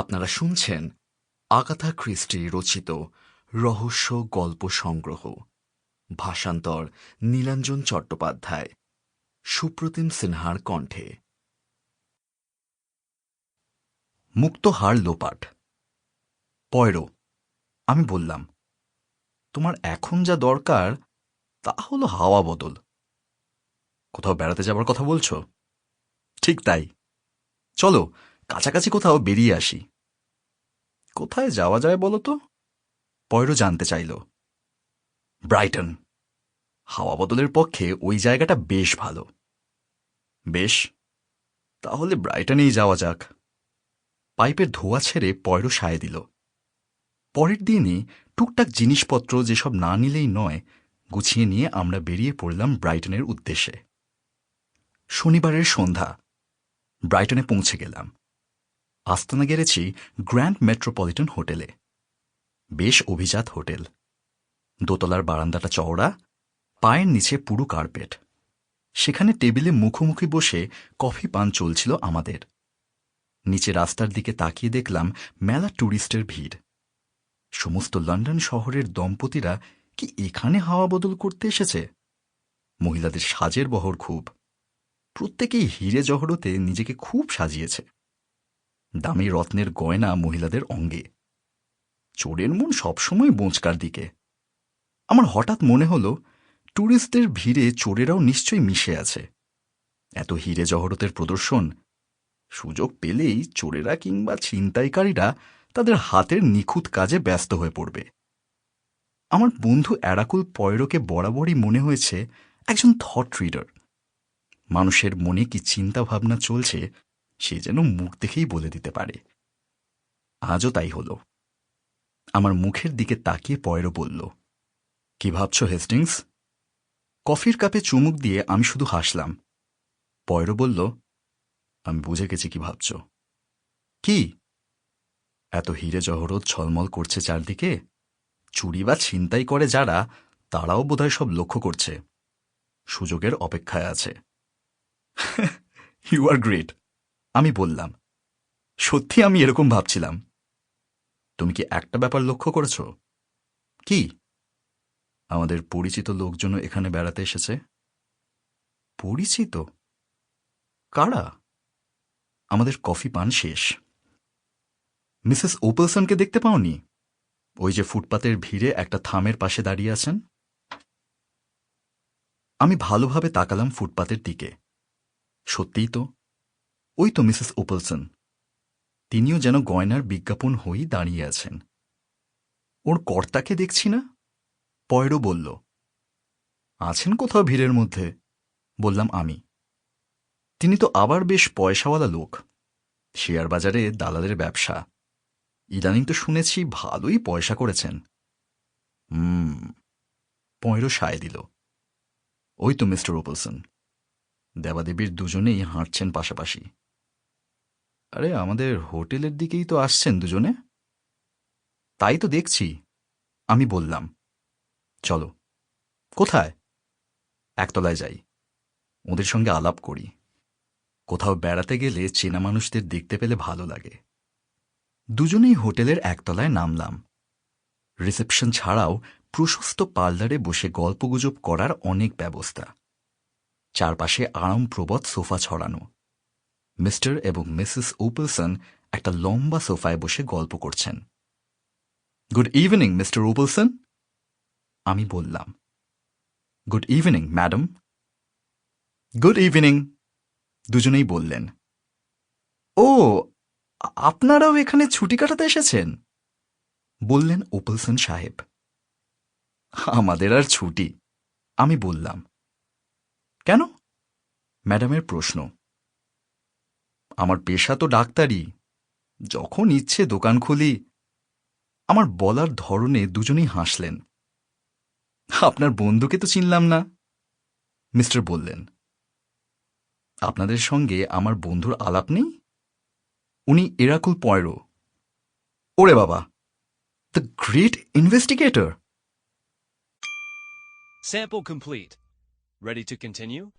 আপনারা শুনছেন Agatha Christie রচিত রহস্য গল্প সংগ্রহ, ভাষান্তর নীলাঞ্জন চট্টোপাধ্যায়, সুপ্রতিম সিনহার কণ্ঠে। মুক্তহার লোপাট। পয়রো, আমি বললাম, তোমার এখন যা দরকার, তা হলো হাওয়া বদল। কোথাও বেড়াতে যাবার কথা বলছো? ঠিক তাই। চলো কাছাকাছি কোথাও বেরিয়ে আসি। কোথায় যাওয়া যায় বলো তো? পয়রো জানতে চাইল। ব্রাইটন। হাওয়া বদলের পক্ষে ওই জায়গাটা বেশ ভালো। বেশ, তাহলে ব্রাইটনেই যাওয়া যাক। পাইপের ধোয়া ছেড়ে পয়রো সায় দিল। পরের দিনই টুকটাক জিনিসপত্র যেসব না নিলেই নয়, গুছিয়ে নিয়ে আমরা বেরিয়ে পড়লাম ব্রাইটনের উদ্দেশ্যে। শনিবারের সন্ধ্যা। ব্রাইটনে পৌঁছে গেলাম। আস্তানা গেড়েছি গ্র্যান্ড মেট্রোপলিটন হোটেলে। বেশ অভিজাত হোটেল। দোতলার বারান্দাটা চওড়া, পায়ের নিচে পুরু কার্পেট। সেখানে টেবিলে মুখোমুখি বসে কফি পান চলছিল আমাদের। নিচে রাস্তার দিকে তাকিয়ে দেখলাম মেলা ট্যুরিস্টের ভিড়। সমস্ত লন্ডন শহরের দম্পতিরা কি এখানে হাওয়া বদল করতে এসেছে? মহিলাদের সাজের বহর খুব। প্রত্যেকেই হিরে জহরতে নিজেকে খুব সাজিয়েছে। দামি রত্নের গয়না মহিলাদের অঙ্গে। চোরের মন সবসময় বোঁচকার দিকে। আমার হঠাৎ মনে হল ট্যুরিস্টদের ভিড়ে চোরেরাও নিশ্চয়ই মিশে আছে। এত হিরে জহরতের প্রদর্শন, সুযোগ পেলেই চোরেরা কিংবা ছিনতাইকারীরা তাদের হাতের নিখুঁত কাজে ব্যস্ত হয়ে পড়বে। আমার বন্ধু অ্যারাকুল পয়রোকে বরাবরই মনে হয়েছে একজন থট রিডার মানুষের মনে কি চিন্তাভাবনা চলছে সে যেন মুখ দেখেই বলে দিতে পারে। আজও তাই হল। আমার মুখের দিকে তাকিয়ে পয়রো বলল, কি ভাবছ হেস্টিংস? কফির কাপে চুমুক দিয়ে আমি শুধু হাসলাম। পয়রো বলল, আমি বুঝে গেছি কি ভাবছ। কি? এত হিরে জহরত ছলমল করছে চারদিকে? চুরি বা ছিনতাই করে যারা, তারাও বোধহয় সব লক্ষ্য করছে। সুযোগের অপেক্ষায় আছে। ইউ আর গ্রেট আমি বললাম, সত্যি আমি এরকম ভাবছিলাম। তুমি কি একটা ব্যাপার লক্ষ্য করেছ? কি? আমাদের পরিচিত লোকজন এখানে বেড়াতে এসেছে? পরিচিত? কারা? আমাদের কফি পান শেষ। মিসেস ওপলসনকে দেখতে পাওনি? ওই যে ফুটপাতের ভিড়ে একটা থামের পাশে দাঁড়িয়ে আছেন? আমি ভালোভাবে তাকালাম ফুটপাতের দিকে। সত্যিই তো ওই তো মিসেস ওপলসন। তিনিও যেন গয়নার বিজ্ঞাপন হয়েই দাঁড়িয়ে আছেন। ওর কর্তাকে দেখছি না? পয়রো বলল, আছেন কোথাও ভিড়ের মধ্যে? বললাম, আমি। তিনি তো আবার বেশ পয়সাওয়ালা লোক। শেয়ার বাজারে দালালের ব্যবসা। ইদানিং তো শুনেছি ভালোই পয়সা করেছেন। হুম, পয়রো সায় দিল। ওই তো মিস্টার ওপলসন। দেবাদেবীর দুজনেই হাঁটছেন পাশাপাশি। আরে, আমাদের হোটেলের দিকেই তো আসছেন দুজনে। তাই তো দেখছি, আমি বললাম। চলো, কোথায়? একতলায় যাই, ওদের সঙ্গে আলাপ করি। কোথাও বেড়াতে গেলে চেনা মানুষদের দেখতে পেলে ভালো লাগে। দুজনেই হোটেলের একতলায় নামলাম। রিসেপশন ছাড়াও প্রশস্ত পার্লারে বসে গল্পগুজব করার অনেক ব্যবস্থা। চারপাশে আরামপ্রবৎ সোফা ছড়ানো। মিস্টার এবং মিসেস ওপলসন একটা লম্বা সোফায় বসে গল্প করছেন। গুড ইভিনিং, মিস্টার ওপলসন, আমি বললাম। Good evening, madam. Good evening, দুজনেই বললেন। ও, আপনারাও এখানে ছুটি কাটাতে এসেছেন? বললেন ওপলসন সাহেব। আমাদের আর ছুটি, আমি বললাম। কেন? ম্যাডামের প্রশ্ন। আমার পেশা তো ডাক্তারি। যখন ইচ্ছে দোকান খুলি, আমার বলার ধরনে দুজনেই হাসলেন। আপনার বন্ধুকে তো চিনলাম না, মিস্টার বললেন। আপনাদের সঙ্গে আমার বন্ধুর আলাপ নেই? উনি এরাকুল পয়রো। ওরে বাবা, the great investigator! Sample complete. Ready to continue?